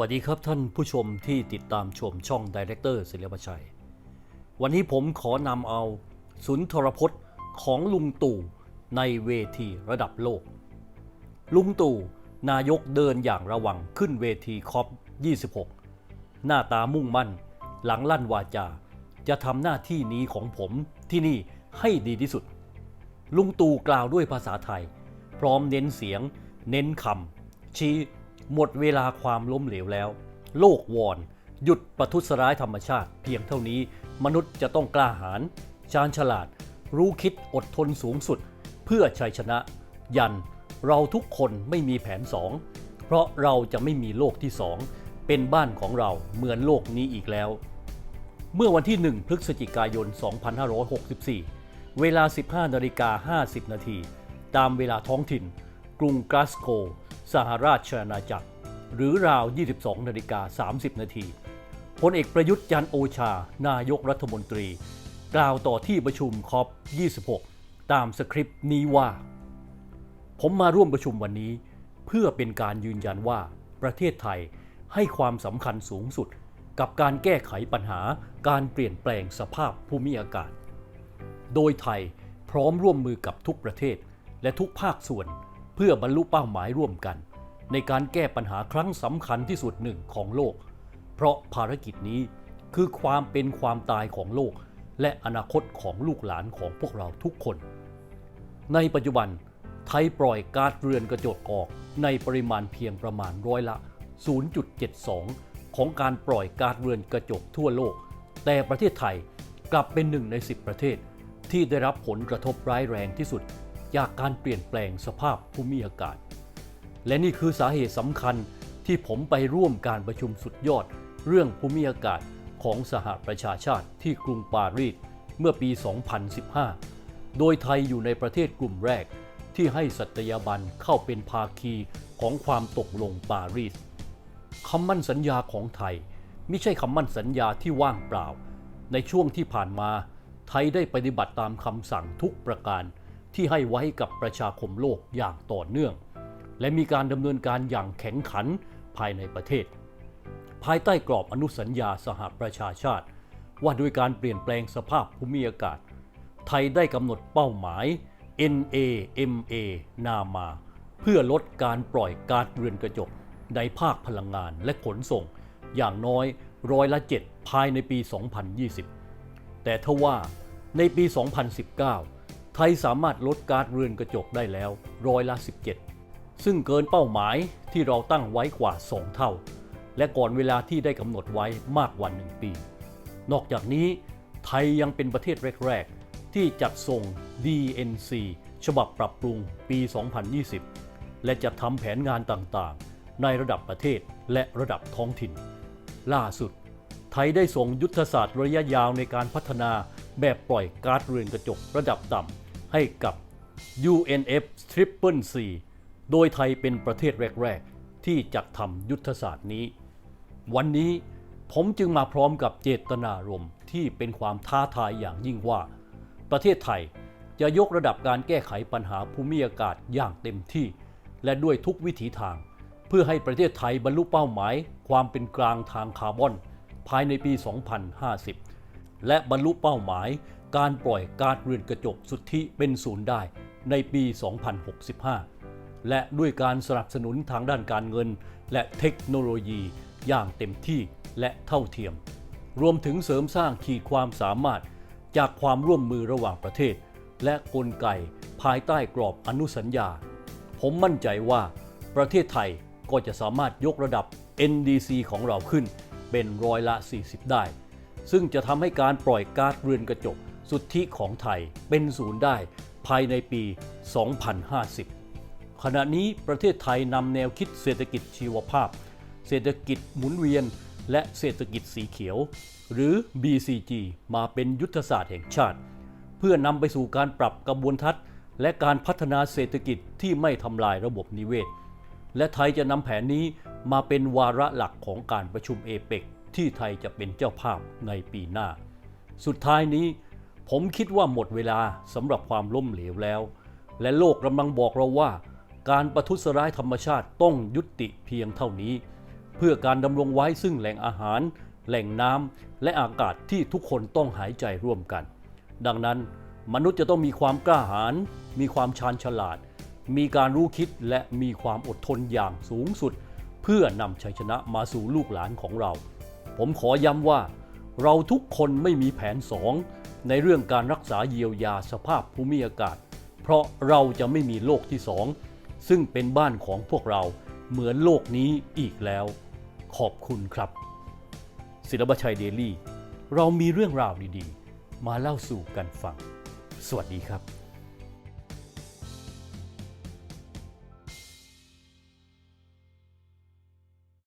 วัสดีครับท่านผู้ชมที่ติดตามชมช่องดีเรคเตอร์ศิลปชัย วันนี้ผมขอนำเอาสุนทรพจน์ของลุงตู่ในเวทีระดับโลก ลุงตู่นายกเดินอย่างระวังขึ้นเวทีคอป26 หน้าตามุ่งมั่น หลังลั่นวาจา จะทำหน้าที่นี้ของผมที่นี่ให้ดีที่สุด ลุงตู่กล่าวด้วยภาษาไทย พร้อมเน้นเสียง เน้นคำชี้ หมดเวลาความล้มเหลวแล้ว โลกวอน หยุดประทุษร้ายธรรมชาติ เพียงเท่านี้มนุษย์จะต้องกล้าหาญชาญฉลาด รู้คิดอดทนสูงสุด เพื่อชัยชนะ ยัน เราทุกคนไม่มีแผนสองเพราะเราจะไม่มีโลกที่สองเป็นบ้านของเราเหมือนโลกนี้อีกแล้ว เมื่อวันที่ 1 พฤศจิกายน 2564 เวลา 15นาฬิกา50 นาที ตามเวลาท้องถิ่น กรุงกลาสโก สหราชอาณาจักร หรือราว 22นาฬิกา30 นาทีพลเอกประยุทธ์จันโอชา นายกรัฐมนตรี กล่าวต่อที่ประชุมคอป26 ตามสคริปต์นี้ว่า ผมมาร่วมประชุมวันนี้ เพื่อเป็นการยืนยันว่าประเทศไทยให้ความสำคัญสูงสุด กับการแก้ไขปัญหาการเปลี่ยนแปลงสภาพภูมิอากาศ โดยไทยพร้อมร่วมมือกับทุกประเทศและทุกภาคส่วน เพื่อบรรลุเป้าหมายร่วมกัน ในการแก้ปัญหาครั้งสำคัญที่สุดหนึ่งของโลก เพราะภารกิจนี้คือความเป็นความตายของโลก และอนาคตของลูกหลานของพวกเราทุกคน ในปัจจุบัน ไทยปล่อยก๊าซเรือนกระจกออกในปริมาณเพียงประมาณร้อยละ 0.72 ของการปล่อยก๊าซเรือนกระจกทั่วโลก แต่ประเทศไทยกลับเป็นหนึ่งใน 10 ประเทศที่ได้รับผลกระทบร้ายแรงที่สุด จากการเปลี่ยนแปลงสภาพภูมิอากาศ และนี่คือสาเหตุสำคัญที่ผมไปร่วมการประชุมสุดยอดเรื่องภูมิอากาศของสหประชาชาติที่กรุงปารีสเมื่อปี 2015 โดยไทยอยู่ในประเทศกลุ่มแรกที่ให้สัตยาบันเข้าเป็นภาคีของความตกลงปารีสคำมั่นสัญญาของไทยไม่ใช่คำมั่นสัญญาที่ว่างเปล่า ในช่วงที่ผ่านมา ไทยได้ปฏิบัติตามคำสั่งทุกประการ ที่ให้ไว้กับประชาคมโลกอย่างต่อเนื่อง และมีการดำเนินการอย่างแข็งขันภายในประเทศ ภายใต้กรอบอนุสัญญาสหประชาชาติ ว่าด้วยการเปลี่ยนแปลงสภาพภูมิอากาศ ไทยได้กำหนดเป้าหมาย NAMA นามา เพื่อลดการปล่อยก๊าซเรือนกระจก ในภาคพลังงานและขนส่ง อย่างน้อยร้อยละ 7 ภายในปี 2020 แต่ทว่าในปี 2019 ไทยสามารถลดกาซเรือนกระจกได้แล้วร้อยละ 17 ซึ่งเกินเป้าหมายที่เราตั้งไว้กว่า 2 เท่า และก่อนเวลาที่ได้กำหนดไว้มากกว่า 1 ปี นอกจากนี้ ไทยยังเป็นประเทศแรก ๆ ที่จัดส่ง DNC ฉบับปรับปรุงปี 2020 และจะทำแผนงานต่างๆ ในระดับประเทศและระดับท้องถิ่น ล่าสุด ไทยได้ส่งยุทธศาสตร์ระยะยาวในการพัฒนาแบบปล่อยก๊าซเรือนกระจกระดับต่ำ ให้กับ UNF Triple C โดยไทยเป็นประเทศแรก ๆ ที่จัดทำยุทธศาสตร์นี้ วันนี้ผมจึงมาพร้อมกับเจตนารมณ์ที่เป็นความท้าทายอย่างยิ่งว่า ประเทศไทยจะยกระดับการแก้ไขปัญหาภูมิอากาศอย่างเต็มที่ และด้วยทุกวิถีทาง เพื่อให้ประเทศไทยบรรลุเป้าหมาย ความเป็นกลางทางคาร์บอน ภายในปี 2050 และบรรลุเป้าหมาย การปล่อยก๊าซเรือนกระจกสุทธิเป็นศูนย์ได้ในปี 2065 และด้วยการสนับสนุนทางด้านการเงิน และเทคโนโลยีอย่างเต็มที่และเท่าเทียม รวมถึงเสริมสร้างขีดความสามารถจากความร่วมมือระหว่างประเทศ และกลไกภายใต้กรอบอนุสัญญา ผมมั่นใจว่าประเทศไทยก็จะสามารถยกระดับ NDC ของเราขึ้นเป็นร้อยละ 40 ได้ ซึ่งจะทำให้การปล่อยก๊าซเรือนกระจก สุทธิของไทยเป็นศูนย์ได้ภายในปี 2050 ขณะนี้ประเทศไทยนำแนวคิดเศรษฐกิจชีวภาพ เศรษฐกิจหมุนเวียน และเศรษฐกิจสีเขียว หรือ BCG มาเป็นยุทธศาสตร์แห่งชาติ เพื่อนำไปสู่การปรับกระบวนทัศน์ และการพัฒนาเศรษฐกิจที่ไม่ทำลายระบบนิเวศ และไทยจะนำแผนนี้มาเป็นวาระหลักของการประชุมเอเปกที่ไทยจะเป็นเจ้าภาพในปีหน้า สุดท้ายนี้ ผมคิดว่าหมดเวลาสำหรับความล้มเหลวแล้ว และโลกกำลังบอกเราว่า การประทุษร้ายธรรมชาติต้องยุติเพียงเท่านี้ เพื่อการดำรงไว้ซึ่งแหล่งอาหาร แหล่งน้ำและอากาศที่ทุกคนต้องหายใจร่วมกัน ดังนั้นมนุษย์จะต้องมีความกล้าหาญมีความชาญฉลาด มีการรู้คิดและมีความอดทนอย่างสูงสุด เพื่อนำชัยชนะมาสู่ลูกหลานของเรา ผมขอย้ำว่า เราทุกคนไม่มีแผนสอง ในเรื่องการรักษาเยียวยาสภาพภูมิอากาศ เพราะเราจะไม่มีโลกที่สองซึ่งเป็นบ้านของพวกเราเหมือนโลกนี้อีกแล้ว ขอบคุณครับ ศิลปชัยเดลี่ เรามีเรื่องราวดีๆ มาเล่าสู่กันฟัง สวัสดีครับ